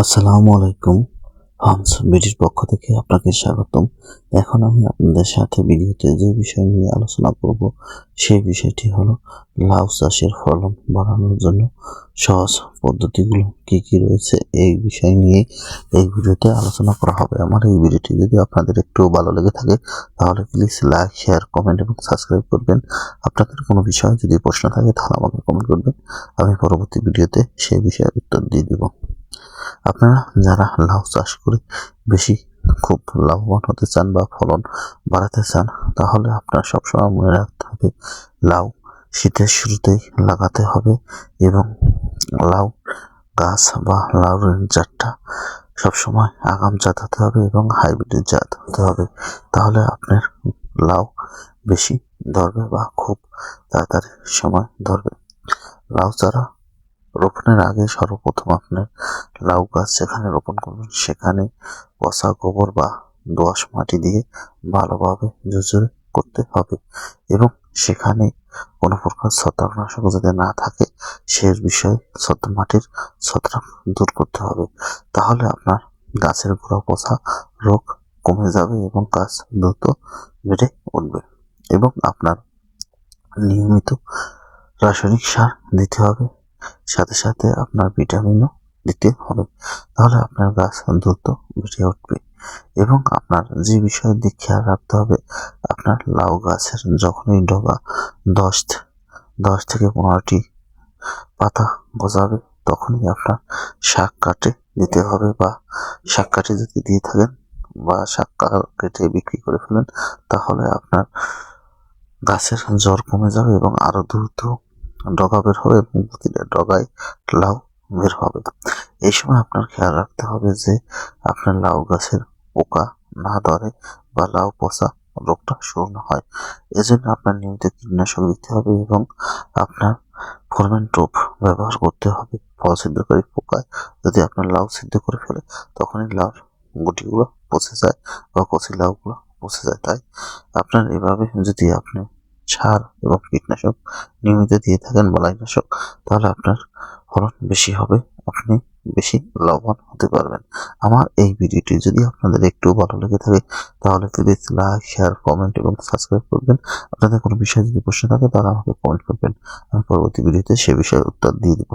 আসসালামু আলাইকুম। হামস বিডির পক্ষ থেকে আপনাকে স্বাগতম। এখন আমি আপনাদের সাথে ভিডিওতে যে বিষয় নিয়ে আলোচনা করব, সেই বিষয়টি হলো লাউ চাষের ফলন বাড়ানোর জন্য সহজ পদ্ধতিগুলো কি কি রয়েছে, এই বিষয় নিয়ে এই ভিডিওতে আলোচনা করা হবে। আমার এই ভিডিওটি যদি আপনাদের একটু ভালো লেগে থাকে, তাহলে প্লিজ লাইক শেয়ার কমেন্ট এবং সাবস্ক্রাইব করবেন। আপনাদের কোনো বিষয়ে যদি প্রশ্ন থাকে, তাহলে আমাকে কমেন্ট করবেন। আমি পরবর্তী ভিডিওতে সেই বিষয়ে উত্তর দিয়ে দেবো। আপনারা যারা লাউ চাষ করে বেশি খুব লাভবান হতে চান বা ফলন বাড়াতে চান, তাহলে আপনার সবসময় মনে রাখতে হবে, লাউ শীতের শুরুতেই লাগাতে হবে এবং লাউ গাছ বা লাউয়ের জাতটা সবসময় আগাম জাত হতে হবে এবং হাইব্রিড জাত হতে হবে। তাহলে আপনার লাউ বেশি ধরবে বা খুব তাড়াতাড়ি সময় ধরবে। লাউ চারা রোপণের আগে সর্বপ্রথম আপনার লাউ গাছ যেখানে রোপণ করবেন, সেখানে পচা গোবর বা দোআঁশ মাটি দিয়ে ভালোভাবে ঝুরঝুরে করতে হবে এবং সেখানে কোনো প্রকার ছত্রাকনাশক যদি না থাকে, সে বিষয়ে ছত্র মাটির ছত্রাক দূর করতে হবে। তাহলে আপনার গাছের গোড়া পচা রোগ কমে যাবে এবং গাছ দ্রুত বেড়ে উঠবে এবং আপনার নিয়মিত রাসায়নিক সার দিতে হবে। সাথে সাথে আপনার ভিটামিনও দিতে হবে। তাহলে আপনার গাছ দ্রুত বেড়ে উঠবে এবং আপনার যে বিষয়ের দিক খেয়াল রাখতে হবে, আপনার লাউ গাছের যখনই ডগা দশ দশ থেকে পনেরোটি পাতা গজাবে তখনই আপনার শাক কাটে দিতে হবে বা শাক কাটে যদি দিয়ে থাকেন বা শাক কেটে বিক্রি করে ফেলেন, তাহলে আপনার গাছের জ্বর কমে যাবে এবং আরও দ্রুত ডগা বের হবে এবং প্রতিটা ডগায় লাউ বের হবে। এই সময় আপনার খেয়াল রাখতে হবে যে আপনার লাউ গাছের পোকা না ধরে বা লাউ পচা রোগটা শুরু না হয়। এজন্য আপনার নিয়মিত কীটনাশক দিতে হবে এবং আপনার ফরমেন টোপ ব্যবহার করতে হবে। ফল সিদ্ধকারী পোকায় যদি আপনার লাউ সিদ্ধ করে ফেলে, তখনই লাউ গুটিগুলো পচে যায় বা কচি লাউগুলো পচে যায়। তাই আপনার এভাবে যদি আপনি সার এবং কীটনাশক নিয়মিত দিয়ে থাকেন বালাইনাশক তাহলে আপনার ফলন বেশি হবে, আপনি বেশি লাভবান হতে পারবেন। আমার এই ভিডিওটি যদি আপনাদের একটু ভালো লেগে থাকে, তাহলে প্লিজ লাইক শেয়ার কমেন্ট এবং সাবস্ক্রাইব করবেন। আপনাদের কোনো বিষয়ে যদি প্রশ্ন থাকে, তাহলে আমাকে কমেন্ট করবেন। আমি পরবর্তী ভিডিওতে সে বিষয়ে উত্তর দিয়ে দেবো।